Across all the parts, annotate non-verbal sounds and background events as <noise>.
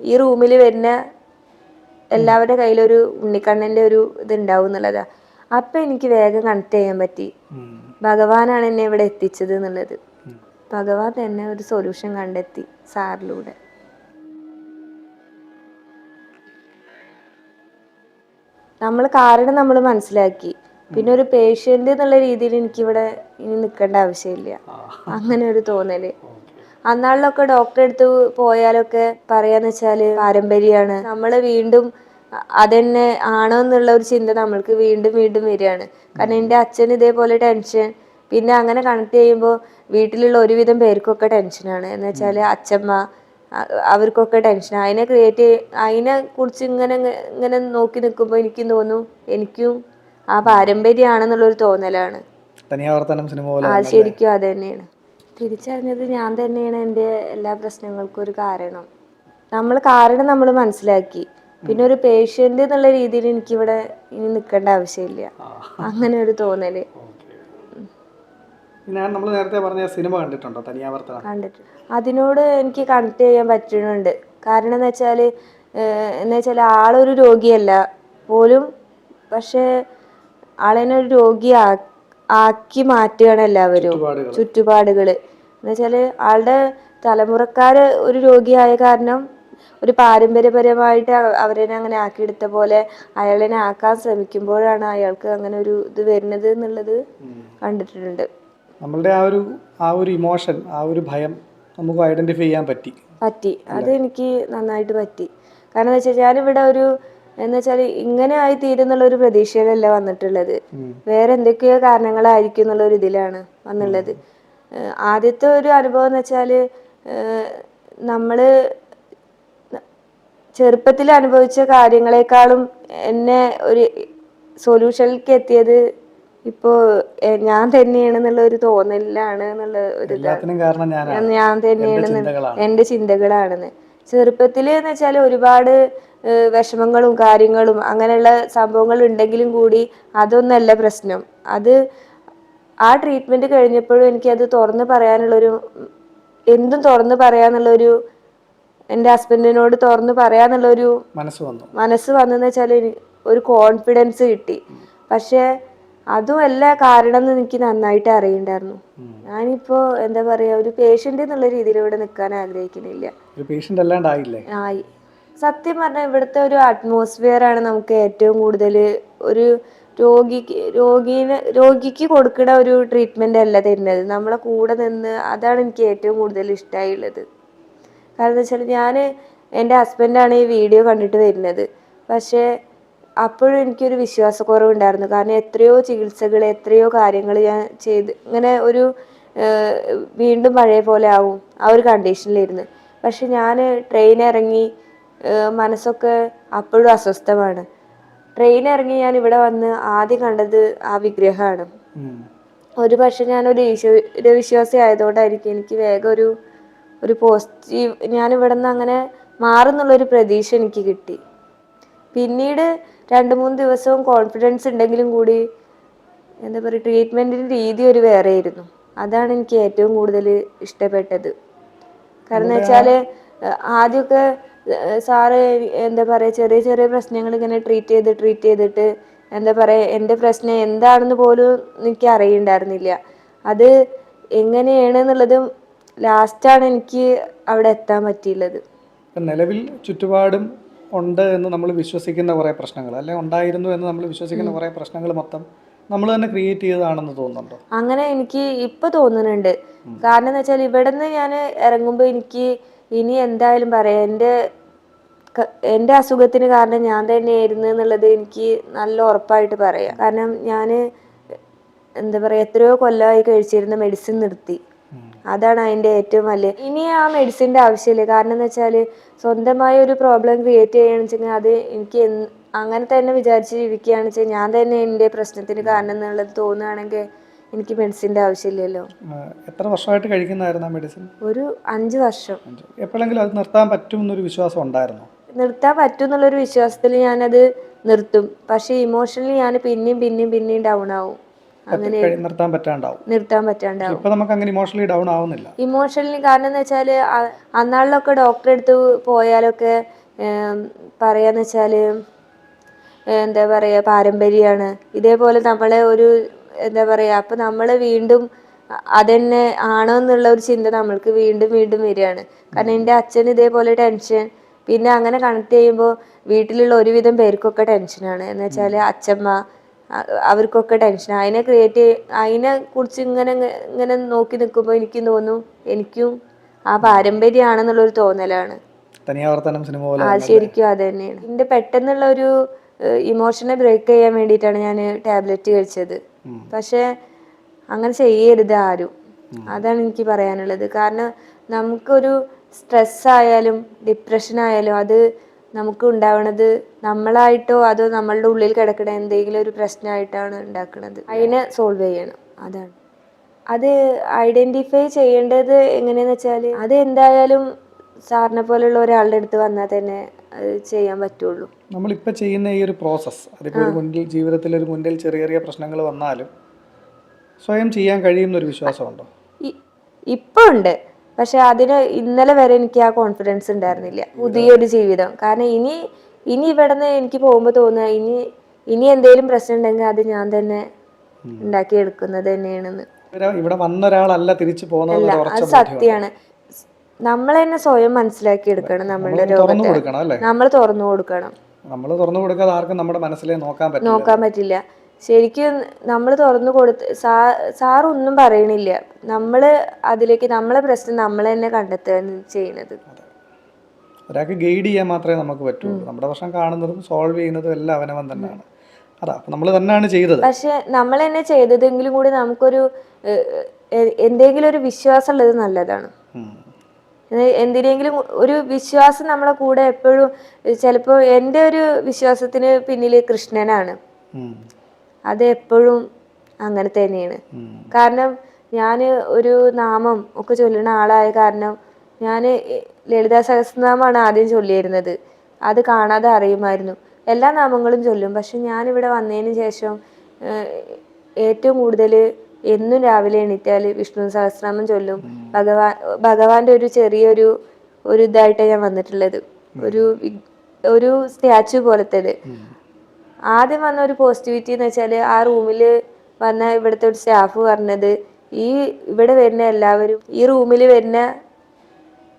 ഈ റൂമിൽ വരുന്ന എല്ലാവരുടെ കയ്യിലൊരു ഉണ്ണിക്കണ്ണന്റെ ഒരു ഇത് ഉണ്ടാവും എന്നുള്ളതാ. അപ്പം എനിക്ക് വേഗം കണക്ട് ചെയ്യാൻ പറ്റി. ഭഗവാനാണ് എന്നെ ഇവിടെ എത്തിച്ചത് എന്നുള്ളത്. ഭഗവാൻ തന്നെ ഒരു സൊല്യൂഷൻ കണ്ടെത്തി സാറിലൂടെ. നമ്മൾ കാരണം നമ്മൾ മനസ്സിലാക്കി. പിന്നെ ഒരു പേഷ്യന്റ് എന്നുള്ള രീതിയിൽ എനിക്കിവിടെ ഇനി നിൽക്കേണ്ട ആവശ്യമില്ല. അങ്ങനെ ഒരു തോന്നൽ. അന്നാളിലൊക്കെ ഡോക്ടറെ അടുത്ത് പോയാലൊക്കെ പറയാന്ന് വെച്ചാൽ പാരമ്പര്യമാണ് നമ്മൾ വീണ്ടും അതന്നെ ആണോ എന്നുള്ള ഒരു ചിന്ത നമ്മൾക്ക് വീണ്ടും വീണ്ടും വരികയാണ്. കാരണം എന്റെ അച്ഛൻ ഇതേപോലെ ടെൻഷൻ പിന്നെ അങ്ങനെ കണക്ട് ചെയ്യുമ്പോൾ വീട്ടിലുള്ള ഒരുവിധം പേർക്കൊക്കെ ടെൻഷനാണ് എന്ന് വെച്ചാൽ അച്ഛമ്മ അവർക്കൊക്കെ ടെൻഷൻ അതിനെ ക്രിയേറ്റ് അതിനെ കുറിച്ച് ഇങ്ങനെ ഇങ്ങനെ നോക്കി നിൽക്കുമ്പോൾ എനിക്കും തോന്നും എനിക്കും ആ പാരമ്പര്യമാണെന്നുള്ളൊരു തോന്നലാണ്. ആ ശരിക്കും അത് തന്നെയാണ്. തിരിച്ചറിഞ്ഞത് ഞാൻ തന്നെയാണ് എന്റെ എല്ലാ പ്രശ്നങ്ങൾക്കും ഒരു കാരണം. നമ്മൾ കാരണം നമ്മൾ മനസ്സിലാക്കി. പിന്നെ ഒരു പേഷ്യന്റ് എന്നുള്ള രീതിയിൽ എനിക്കിവിടെ ഇനി നിൽക്കേണ്ട ആവശ്യമില്ല. അങ്ങനെ ഒരു തോന്നൽ. ഞാൻ നമ്മൾ നേരത്തെ പറഞ്ഞ സിനിമ കണ്ടിട്ടുണ്ടോ? തനിയാവർത്തനം? കണ്ടിട്ടുണ്ട് അതിനോട് എനിക്ക് കണക്ട് ചെയ്യാൻ പറ്റുന്നുണ്ട്. കാരണം എന്ന് വെച്ചാൽ എന്ന് വെച്ചാൽ ആളൊരു രോഗിയല്ല. പോലും പക്ഷേ ആളെന്നെ ഒരു രോഗി ആക്കി മാറ്റുകയാണ് എല്ലാവരും. ചുറ്റുപാടുകൾ എന്നുവെച്ചാൽ ആളുടെ തലമുറക്കാര് ഒരു രോഗിയായ കാരണം ഒരു പാരമ്പര്യപരമായിട്ട് അവ- അവരെ അങ്ങനെ ആക്കിയെടുത്ത പോലെ അയാളിനെ ആക്കാൻ ശ്രമിക്കുമ്പോഴാണ് അയാൾക്ക് അങ്ങനെ ഒരു ഇത് വരുന്നത് എന്നുള്ളത് കണ്ടിട്ടുണ്ട്. നമ്മളുടെ ആ ഒരു ആ ഒരു ഇമോഷൻ ആ ഒരു ഭയം നമുക്ക് ഐഡന്റിഫൈ ചെയ്യാൻ പറ്റി. പറ്റി. അത് എനിക്ക് നന്നായിട്ട് പറ്റി. കാരണം വെച്ചാൽ ഞാനിവിടെ ഒരു എന്ന് വെച്ചാൽ ഇങ്ങനെ ആയി തീരുന്നുള്ള ഒരു പ്രതീക്ഷയിലല്ല വന്നിട്ടുള്ളത്. വേറെ എന്തൊക്കെയോ കാരണങ്ങളായിരിക്കും എന്നുള്ള ഒരു ഇതിലാണ് വന്നുള്ളത് ആദ്യത്തെ ഒരു അനുഭവം എന്ന് വെച്ചാൽ നമ്മൾ ചെറുപ്പത്തിൽ അനുഭവിച്ച കാര്യങ്ങളെക്കാളും എന്നെ ഒരു സൊല്യൂഷനിലേക്ക് എത്തിയത് ഇപ്പോ ഞാൻ തന്നെയാണ് എന്നുള്ള ഒരു തോന്നലിലാണ് എന്നുള്ള ഒരു ഞാൻ- തന്നെയാണ് എന്റെ ചിന്തകളാണെന്ന്. ചെറുപ്പത്തിൽ എന്ന് വെച്ചാൽ ഒരുപാട് വിഷമങ്ങളും കാര്യങ്ങളും അങ്ങനെയുള്ള സംഭവങ്ങൾ ഉണ്ടെങ്കിലും കൂടി അതൊന്നല്ല പ്രശ്നം. അത് ആ ട്രീറ്റ്മെന്റ് കഴിഞ്ഞപ്പോഴും എനിക്കത് തുറന്ന് പറയാനുള്ളൊരു എന്തും തുറന്ന് പറയാന്നുള്ളൊരു എന്റെ ഹസ്ബൻഡിനോട് തുറന്ന് പറയാന്നുള്ളൊരു മനസ്സ് വന്നു. മനസ്സ് വന്നെന്ന് വെച്ചാൽ ഒരു കോൺഫിഡൻസ് കിട്ടി. പക്ഷേ അതും അല്ല കാരണം എന്ന് എനിക്ക് നന്നായിട്ട് അറിയണ്ടായിരുന്നു. ഞാനിപ്പോ എന്താ പറയാ ഒരു പേഷ്യന്റ് എന്നുള്ള രീതിയിൽ ഇവിടെ നിൽക്കാൻ ആഗ്രഹിക്കുന്നില്ല ആയി. സത്യം പറഞ്ഞാൽ ഇവിടുത്തെ ഒരു അറ്റ്മോസ്ഫിയർ ആണ് നമുക്ക് ഏറ്റവും കൂടുതൽ ഒരു രോഗിക്ക് രോഗീനെ രോഗിക്ക് കൊടുക്കുന്ന ഒരു ട്രീറ്റ്മെന്റ് അല്ല തരുന്നത്. നമ്മളെ കൂടെ നിന്ന് അതാണ് എനിക്ക് ഏറ്റവും കൂടുതൽ ഇഷ്ടമായുള്ളത് കാരണം വെച്ചാൽ ഞാൻ എന്റെ ഹസ്ബൻഡാണ് ഈ വീഡിയോ കണ്ടിട്ട് വരുന്നത്. പക്ഷേ അപ്പോഴും എനിക്കൊരു വിശ്വാസക്കുറവുണ്ടായിരുന്നു കാരണം എത്രയോ ചികിത്സകൾ എത്രയോ കാര്യങ്ങൾ ഞാൻ ചെയ്ത് ഇങ്ങനെ ഒരു വീണ്ടും പഴയ പോലെ ആവും ആ ഒരു കണ്ടീഷനിലിരുന്ന് പക്ഷെ ഞാൻ ട്രെയിൻ ഇറങ്ങി മനസ്സൊക്കെ അപ്പോഴും അസ്വസ്ഥമാണ്. ട്രെയിൻ ഇറങ്ങി ഞാൻ ഇവിടെ വന്ന് ആദ്യം കണ്ടത് ആ വിഗ്രഹമാണ്. ഒരു പക്ഷെ ഞാനൊരു ഈശ്വര വിശ്വാസി ആയതുകൊണ്ടായിരിക്കും എനിക്ക് വേഗം ഒരു ഒരു പോസിറ്റീവ് ഞാൻ ഇവിടെ നിന്ന് അങ്ങനെ മാറുന്നുള്ളൊരു പ്രതീക്ഷ എനിക്ക് കിട്ടി. പിന്നീട് രണ്ട് മൂന്ന് ദിവസവും കോൺഫിഡൻസ് ഉണ്ടെങ്കിലും കൂടി എന്താ പറയുക ട്രീറ്റ്മെന്റിന്റെ രീതി ഒരു വേറെ ആയിരുന്നു അതാണ് എനിക്ക് ഏറ്റവും കൂടുതൽ ഇഷ്ടപ്പെട്ടത്. കാരണം എന്ന് വെച്ചാൽ ആദ്യമൊക്കെ സാറ് എന്താ പറയുക ചെറിയ ചെറിയ പ്രശ്നങ്ങൾ ഇങ്ങനെ ട്രീറ്റ് ചെയ്ത് ട്രീറ്റ് ചെയ്തിട്ട് എന്താ പറയുക എന്റെ പ്രശ്നം എന്താണെന്ന് പോലും എനിക്ക് അറിയണ്ടായിരുന്നില്ല. അത് എങ്ങനെയാണ് എന്നുള്ളതും ലാസ്റ്റാണ് എനിക്ക് അവിടെ എത്താൻ പറ്റിയുള്ളത്. നിലവിൽ ചുറ്റുപാടും ഉണ്ട് എന്ന് നമ്മൾ വിശ്വസിക്കുന്ന കുറേ പ്രശ്നങ്ങൾ അല്ലെ ഉണ്ടായിരുന്നു എന്ന് നമ്മൾ വിശ്വസിക്കുന്ന കുറേ പ്രശ്നങ്ങൾ മൊത്തം നമ്മൾ തന്നെ ക്രിയേറ്റ് ചെയ്തതാണെന്ന് തോന്നുന്നുണ്ടോ? അങ്ങനെ എനിക്ക് ഇപ്പൊ തോന്നുന്നുണ്ട്. കാരണം എന്ന് വെച്ചാൽ ഇവിടെ നിന്ന് ഞാൻ ഇറങ്ങുമ്പോൾ എനിക്ക് ഇനി എന്തായാലും പറയാം. എന്റെ എന്റെ അസുഖത്തിന് കാരണം ഞാൻ തന്നെയായിരുന്നു എന്നുള്ളത് എനിക്ക് നല്ല ഉറപ്പായിട്ട് പറയാം. കാരണം ഞാൻ എന്താ പറയുക എത്രയോ കൊല്ലമായി കഴിച്ചിരുന്ന മെഡിസിൻ നിർത്തി. അതാണ് അതിന്റെ ഏറ്റവും വലിയ ഇനി ആ മെഡിസിന്റെ ആവശ്യമില്ല. കാരണം എന്ന് വെച്ചാൽ സ്വന്തമായ ഒരു പ്രോബ്ലം ക്രിയേറ്റ് ചെയ്യുകയാണെന്ന് വെച്ചെങ്കിൽ അത് എനിക്ക് അങ്ങനെ തന്നെ വിചാരിച്ച് ജീവിക്കുകയാണെന്ന് വെച്ചാൽ ഞാൻ തന്നെ എന്റെ പ്രശ്നത്തിന് കാരണം എന്നുള്ളത് തോന്നുകയാണെങ്കിൽ എനിക്ക് മെഡിസിന്റെ ആവശ്യമില്ലല്ലോ. എത്ര വർഷമായിട്ട് കഴിക്കുന്നതായിരുന്നു ആ മെഡിസിൻ ഒരു അഞ്ച് വർഷം. എപ്പോഴെങ്കിലും അത് നിർത്താൻ പറ്റും എന്നൊരു വിശ്വാസം ഉണ്ടായിരുന്നോ? നിർത്താൻ പറ്റും എന്നുള്ളൊരു വിശ്വാസത്തിൽ ഞാനത് നിർത്തും. പക്ഷേ ഇമോഷണലി ഞാൻ പിന്നെയും പിന്നെയും പിന്നെയും ഡൗൺ ആവും. അങ്ങനെ നിർത്താൻ പറ്റാണ്ടാവും. നിർത്താൻ പറ്റാണ്ടാവും. ഇപ്പൊ നമുക്ക് അങ്ങനെ ഇമോഷണലി ഡൗൺ ആവുന്നില്ല. ഇമോഷണലി കാരണം എന്ന് വെച്ചാൽ അന്നാളിലൊക്കെ ഡോക്ടറെ അടുത്ത് പോയാലൊക്കെ പറയാന്ന് വെച്ചാൽ എന്താ പറയുക പാരമ്പര്യമാണ് ഇതേപോലെ നമ്മളെ ഒരു എന്താ പറയുക അപ്പം നമ്മൾ വീണ്ടും അതെന്നെ ആണോ എന്നുള്ള ഒരു ചിന്ത നമ്മൾക്ക് വീണ്ടും വീണ്ടും വരികയാണ്. കാരണം എന്റെ അച്ഛൻ ഇതേപോലെ ടെൻഷൻ പിന്നെ അങ്ങനെ കണക്ട് ചെയ്യുമ്പോൾ വീട്ടിലുള്ള ഒരുവിധം പേർക്കൊക്കെ ടെൻഷനാണ് എന്ന് വെച്ചാൽ അച്ഛമ്മ അവർക്കൊക്കെ ടെൻഷൻ അതിനെ ക്രിയേറ്റ് അതിനെ കുറിച്ച് ഇങ്ങനെ ഇങ്ങനെ നോക്കി നിൽക്കുമ്പോൾ എനിക്ക് തോന്നും എനിക്കും ആ പാരമ്പര്യമാണെന്നുള്ളൊരു തോന്നലാണ്. ആ ശരിക്കും അത് തന്നെയാണ്. എന്റെ പെട്ടെന്നുള്ള ഒരു ഇമോഷനെ ബ്രേക്ക് ചെയ്യാൻ വേണ്ടിയിട്ടാണ് ഞാൻ ടാബ്ലറ്റ് കഴിച്ചത്. പക്ഷേ അങ്ങനെ ചെയ്യരുത് ആരും. അതാണ് എനിക്ക് പറയാനുള്ളത്. കാരണം നമുക്കൊരു സ്ട്രെസ് ആയാലും ഡിപ്രഷൻ ആയാലും അത് നമുക്ക് ഉണ്ടാവണത് നമ്മളായിട്ടോ അതോ നമ്മളുടെ ഉള്ളിൽ കിടക്കുന്ന എന്തെങ്കിലും ഒരു പ്രശ്നമായിട്ടാണ് ഉണ്ടാക്കുന്നത് അതിനെ സോൾവ് ചെയ്യണം. അതാണ്. അത് ഐഡന്റിഫൈ ചെയ്യേണ്ടത് എങ്ങനെയാന്ന് വെച്ചാൽ അത് എന്തായാലും സാറിനെ പോലുള്ള ഒരാളുടെ അടുത്ത് വന്നാൽ തന്നെ ചെയ്യാൻ പറ്റുള്ളൂ. നമ്മളിപ്പോൾ ചെയ്യുന്ന ഈ ഒരു പ്രോസസ് അതിപ്പോൾ ഒരു മുന്നിൽ ജീവിതത്തിൽ ഒരു മുന്നിൽ ചെറിയ ചെറിയ പ്രശ്നങ്ങൾ വന്നാലും സ്വയം ചെയ്യാൻ കഴിയുന്ന ഒരു വിശ്വാസമുണ്ടോ? ഇപ്പോൾ ഇപ്പൊ ഉണ്ട്. പക്ഷെ അതിന് ഇന്നലെ വരെ എനിക്ക് ആ കോൺഫിഡൻസ് ഉണ്ടായിരുന്നില്ല. പുതിയൊരു ജീവിതം. കാരണം ഇനി ഇനി ഇവിടുന്ന് എനിക്ക് പോകുമ്പോൾ തോന്നുക ഇനി ഇനി എന്തെങ്കിലും പ്രശ്നം ഉണ്ടെങ്കിൽ അത് ഞാൻ തന്നെ ഉണ്ടാക്കിയെടുക്കുന്നത് തന്നെയാണെന്ന്. ഇവിടെ വന്ന ഒരാളല്ല തിരിച്ചു പോകുന്നത് സത്യമാണ്. നമ്മൾ തന്നെ സ്വയം മനസ്സിലാക്കി എടുക്കണം നമ്മളുടെ രോഗത്തെ. നമ്മൾ തുറന്നു കൊടുക്കണം. നമ്മൾ തുറന്നു കൊടുക്കാതെ ആർക്കും നമ്മുടെ മനസ്സിലെ നോക്കാൻ പറ്റില്ല. നോക്കാൻ പറ്റില്ല. ശരിക്കും നമ്മൾ തുറന്നു കൊടുത്ത് സാ സാർ ഒന്നും പറയണില്ല. നമ്മൾ അതിലേക്ക് നമ്മളെ പ്രശ്നം നമ്മൾ തന്നെ കണ്ടെത്തുകയാണ് ചെയ്യുന്നത്. ഒരാൾക്ക് ഗൈഡ് ചെയ്യാൻ മാത്രമേ നമുക്ക് പറ്റുള്ളൂ. നമ്മുടെ പ്രശ്നം കാണുന്നതും സോൾവ് ചെയ്യുന്നതും എല്ലാം അവനവൻ തന്നെയാണ്. അതാ നമ്മൾ തന്നെയാണ് ചെയ്തത്. പക്ഷെ നമ്മൾ തന്നെ ചെയ്തതെങ്കിലും കൂടി നമുക്കൊരു എന്തെങ്കിലും ഒരു വിശ്വാസം ഉള്ളത് നല്ലതാണ്. എന്തിനെങ്കിലും ഒരു വിശ്വാസം നമ്മളെ കൂടെ എപ്പോഴും ചിലപ്പോൾ എന്റെ ഒരു വിശ്വാസത്തിന് പിന്നിൽ കൃഷ്ണനാണ്. അത് എപ്പോഴും അങ്ങനെ തന്നെയാണ്. കാരണം ഞാൻ ഒരു നാമം ഒക്കെ ചൊല്ലുന്ന ആളായ കാരണം ഞാൻ ലളിതാ സഹസ്രനാമമാണ് ആദ്യം ചൊല്ലിയിരുന്നത്. അത് കാണാതെ അറിയുമായിരുന്നു. എല്ലാ നാമങ്ങളും ചൊല്ലും. പക്ഷെ ഞാനിവിടെ വന്നതിന് ശേഷം ഏറ്റവും കൂടുതൽ എന്നും രാവിലെ എണീറ്റാൽ വിഷ്ണു സഹസ്രനാമം ചൊല്ലും. ഭഗവാൻ ഭഗവാന്റെ ഒരു ചെറിയൊരു ഒരു ഇതായിട്ടാണ് ഞാൻ വന്നിട്ടുള്ളത്. ഒരു ഒരു സ്റ്റാച്ചു പോലത്തേത്. ആദ്യം വന്ന ഒരു പോസിറ്റിവിറ്റി എന്ന് വെച്ചാൽ ആ റൂമിൽ വന്ന ഇവിടുത്തെ ഒരു സ്റ്റാഫ് പറഞ്ഞത് ഈ ഇവിടെ വരുന്ന എല്ലാവരും ഈ റൂമിൽ വരുന്ന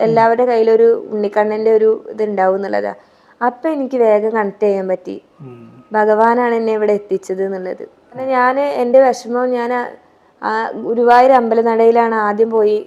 എല്ലാവരുടെ കയ്യിലൊരു ഉണ്ണിക്കണ്ണന്റെ ഒരു ഇത് ഉണ്ടാവും എന്നുള്ളതാ. അപ്പം എനിക്ക് വേഗം കണക്ട് ചെയ്യാൻ പറ്റി. ഭഗവാനാണ് എന്നെ ഇവിടെ എത്തിച്ചത് എന്നുള്ളത്. ഞാൻ ഞാൻ എന്റെ വിഷമം ഞാൻ ആ- ഗുരുവായൂർ അമ്പലനടയിലാണ് ആദ്യം പോയി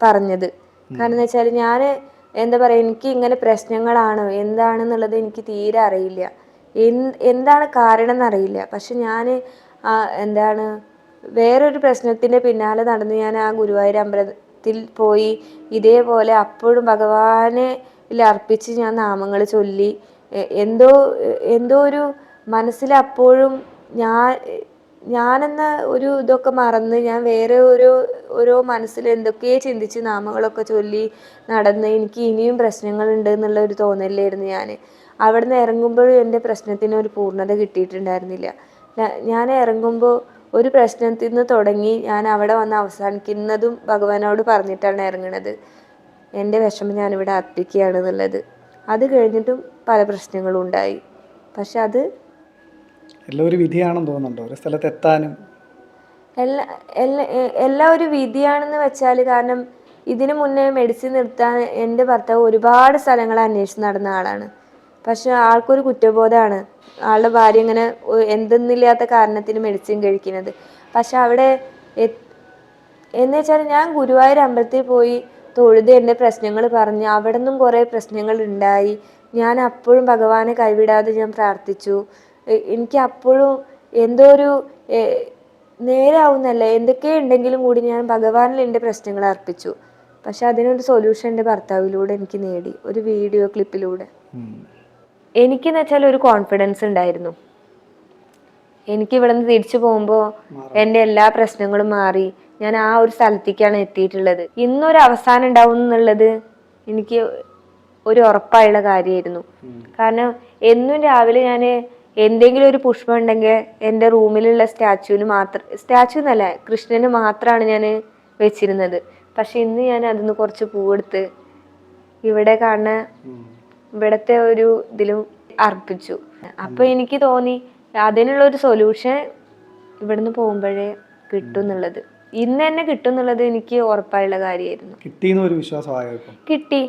പറഞ്ഞത്. കാരണം എന്ന് വെച്ചാൽ ഞാൻ എന്താ പറയുക എനിക്ക് ഇങ്ങനെ പ്രശ്നങ്ങളാണ് എന്താണെന്നുള്ളത് എനിക്ക് തീരെ അറിയില്ല. എന്ത് എന്താണ് കാരണം എന്നറിയില്ല പക്ഷെ ഞാൻ എന്താണ് വേറൊരു പ്രശ്നത്തിന്റെ പിന്നാലെ നടന്ന് ഞാൻ ആ ഗുരുവായൂർ അമ്പലത്തിൽ പോയി ഇതേപോലെ അപ്പോഴും ഭഗവാനെ അർപ്പിച്ച് ഞാൻ നാമങ്ങൾ ചൊല്ലി എന്തോ എന്തോ ഒരു മനസ്സിലപ്പോഴും ഞാൻ ഞാനെന്ന ഒരു ഇതൊക്കെ മറന്ന് ഞാൻ വേറെ ഒരു ഓരോ മനസ്സിൽ എന്തൊക്കെയോ ചിന്തിച്ച് നാമങ്ങളൊക്കെ ചൊല്ലി നടന്ന് എനിക്ക് ഇനിയും പ്രശ്നങ്ങളുണ്ട് എന്നുള്ള ഒരു തോന്നലായിരുന്നു ഞാൻ അവിടെ നിന്ന് ഇറങ്ങുമ്പോഴും എന്റെ പ്രശ്നത്തിന് ഒരു പൂർണത കിട്ടിയിട്ടുണ്ടായിരുന്നില്ല. ഞാൻ ഇറങ്ങുമ്പോൾ ഒരു പ്രശ്നത്തിൽ നിന്ന് തുടങ്ങി ഞാൻ അവിടെ വന്ന് അവസാനിക്കുന്നതും ഭഗവാനോട് പറഞ്ഞിട്ടാണ് ഇറങ്ങണത്. എന്റെ വിഷമം ഞാനിവിടെ അർപ്പിക്കുകയാണ് എന്നുള്ളത്. അത് കഴിഞ്ഞിട്ടും പല പ്രശ്നങ്ങളും ഉണ്ടായി. പക്ഷെ അത് എല്ലാം ഒരു വിധിയാണെന്ന് തോന്നുന്നുണ്ടോ? ഒരു സ്ഥലത്ത് എത്താനും? എല്ലാ എല്ലാ ഒരു വിധിയാണെന്ന് വെച്ചാൽ കാരണം ഇതിനു മുന്നേ മെഡിസിൻ നിർത്താൻ എന്റെ ഭർത്താവ് ഒരുപാട് സ്ഥലങ്ങൾ അന്വേഷിച്ച് നടന്ന ആളാണ്. പക്ഷെ ആൾക്കൊരു കുറ്റബോധമാണ്. ആളുടെ ഭാര്യ ഇങ്ങനെ എന്തെന്നില്ലാത്ത കാരണത്തിന് മെഡിസിൻ കഴിക്കുന്നത്. പക്ഷെ അവിടെ എന്ന് വെച്ചാൽ ഞാൻ ഗുരുവായൂർ അമ്പലത്തിൽ പോയി തൊഴുത് എന്റെ പ്രശ്നങ്ങൾ പറഞ്ഞ്. അവിടെ നിന്നും കുറേ പ്രശ്നങ്ങൾ ഉണ്ടായി. ഞാൻ അപ്പോഴും ഭഗവാനെ കൈവിടാതെ ഞാൻ പ്രാർത്ഥിച്ചു. എനിക്ക് അപ്പോഴും എന്തോ ഒരു നേരാവുന്നല്ല. എന്തൊക്കെ ഉണ്ടെങ്കിലും കൂടി ഞാൻ ഭഗവാനിൽ എന്റെ പ്രശ്നങ്ങൾ അർപ്പിച്ചു. പക്ഷെ അതിനൊരു സൊല്യൂഷൻ എന്റെ ഭർത്താവിലൂടെ എനിക്ക് നേടി. ഒരു വീഡിയോ ക്ലിപ്പിലൂടെ എനിക്ക് എനിക്കെന്ന് വെച്ചാൽ ഒരു കോൺഫിഡൻസ് ഉണ്ടായിരുന്നു. എനിക്ക് ഇവിടെ നിന്ന് തിരിച്ചു പോകുമ്പോൾ എന്റെ എല്ലാ പ്രശ്നങ്ങളും മാറി. ഞാൻ ആ ഒരു സ്ഥലത്തേക്കാണ് എത്തിയിട്ടുള്ളത്. ഇന്നൊരു അവസാനം ഉണ്ടാവും എന്നുള്ളത് എനിക്ക് ഒരു ഉറപ്പായുള്ള കാര്യമായിരുന്നു. കാരണം എന്നും രാവിലെ ഞാൻ എന്തെങ്കിലും ഒരു പുഷ്പം ഉണ്ടെങ്കിൽ എന്റെ റൂമിലുള്ള സ്റ്റാച്ചുവിന് മാത്രം സ്റ്റാച്ചു എന്നല്ല കൃഷ്ണന് മാത്രമാണ് ഞാൻ വെച്ചിരുന്നത്. പക്ഷെ ഇന്ന് ഞാൻ അതിന്ന് കുറച്ച് പൂവെടുത്ത് ഇവിടെ കാണുന്ന ഇവിടത്തെ ഒരു ഇതിലും അർപ്പിച്ചു. അപ്പൊ എനിക്ക് തോന്നി അതിനുള്ള ഒരു സൊല്യൂഷൻ ഇവിടുന്ന് പോകുമ്പോഴേ കിട്ടും എന്നുള്ളത്. ഇന്ന് തന്നെ കിട്ടും എന്നുള്ളത് എനിക്ക് ഉറപ്പായുള്ള കാര്യമായിരുന്നു. കിട്ടി.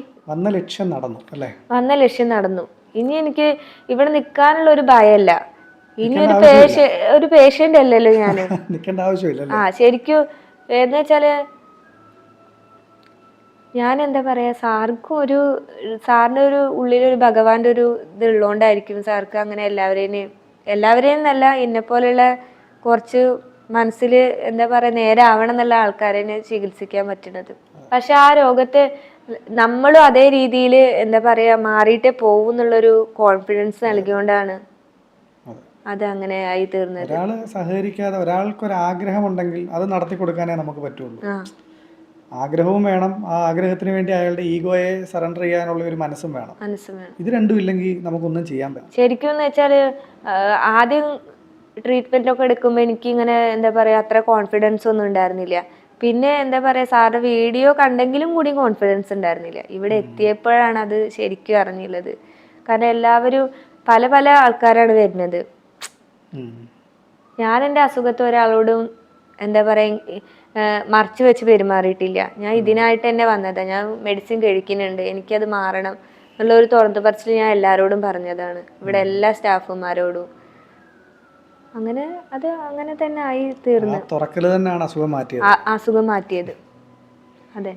വന്ന ലക്ഷ്യം നടന്നു. ഇനി എനിക്ക് ഇവിടെ നിൽക്കാനുള്ള ഒരു ഭയമല്ല ഇനി ഒരു പേഷ്യ ഒരു പേഷ്യന്റ് അല്ലല്ലോ ഞാൻ <laughs> നിൽക്കേണ്ട ആവശ്യമില്ല ആ ശരിക്കും എന്ന് വെച്ചാൽ ഞാൻ എന്താ പറയാ സാർക്കും ഒരു സാറിന്റെ ഒരു ഉള്ളിലൊരു ഭഗവാന്റെ ഒരു ഇത് ഉള്ളോണ്ടായിരിക്കും സാർക്ക് അങ്ങനെ എല്ലാവരെയും എല്ലാവരെയും എന്നല്ല എന്നെ പോലെയുള്ള കുറച്ച് മനസ്സിൽ എന്താ പറയാ നേരെ ആവണം എന്നുള്ള ആൾക്കാരെ ചികിത്സിക്കാൻ പറ്റുന്നത് പക്ഷെ ആ രോഗത്തെ നമ്മളും അതേ രീതിയിൽ എന്താ പറയാ മാറിയിട്ടേ പോകും എന്നുള്ളൊരു കോൺഫിഡൻസ് നൽകിയോണ്ടാണ് അതെ അങ്ങനെ ആയി തീർന്നത്. ഒരാൾ സഹകരിക്കാതെ ഒരാൾക്ക് ഒരു ആഗ്രഹം ഉണ്ടെങ്കിൽ അത് നടത്തി കൊടുക്കാനേ നമുക്ക് പറ്റുള്ളൂ. ആഗ്രഹവും വേണം. ആ ആഗ്രഹത്തിന് വേണ്ടി അയാളുടെ ഈഗോയെ സറണ്ടർ ചെയ്യാനുള്ള ഒരു മനസ്സും വേണം. മനസ്സും വേണം. ഇത് രണ്ടും ഇല്ലെങ്കിൽ നമുക്കൊന്നും ചെയ്യാൻ പറ്റും ശരിക്കും എന്ന് വെച്ചാൽ ആദ്യം ട്രീറ്റ്മെന്റ് ഒക്കെ എടുക്കുമ്പോൾ എനിക്ക് ഇങ്ങനെ എന്താ പറയാ അത്ര കോൺഫിഡൻസ് ഒന്നും ഉണ്ടായിരുന്നില്ല. പിന്നെ എന്താ പറയാ സാറിന്റെ വീഡിയോ കണ്ടെങ്കിലും കൂടി കോൺഫിഡൻസ് ഉണ്ടായിരുന്നില്ല. ഇവിടെ എത്തിയപ്പോഴാണ് അത് ശരിക്കും അറിഞ്ഞുള്ളത്. കാരണം എല്ലാവരും പല പല ആൾക്കാരാണ് വരുന്നത്. ഞാൻ എന്റെ അസുഖത്തെ ഒരാളോടും എന്താ പറയുക മറച്ചു വെച്ച് പെരുമാറിയിട്ടില്ല. ഞാൻ ഇതിനായിട്ട് തന്നെ വന്നതാണ് ഞാൻ മെഡിസിൻ കഴിക്കുന്നുണ്ട്. എനിക്കത് മാറണം എന്നുള്ള ഒരു തുറന്നു പറച്ചിൽ ഞാൻ എല്ലാവരോടും പറഞ്ഞതാണ്. ഇവിടെ എല്ലാ സ്റ്റാഫുമാരോടും അങ്ങനെ അത് അങ്ങനെ തന്നെ ആയി തീർന്നു തുറക്കൽ തന്നെയാണ് അസുഖം മാറ്റിയത്. അസുഖം മാറ്റിയത്. അതെ.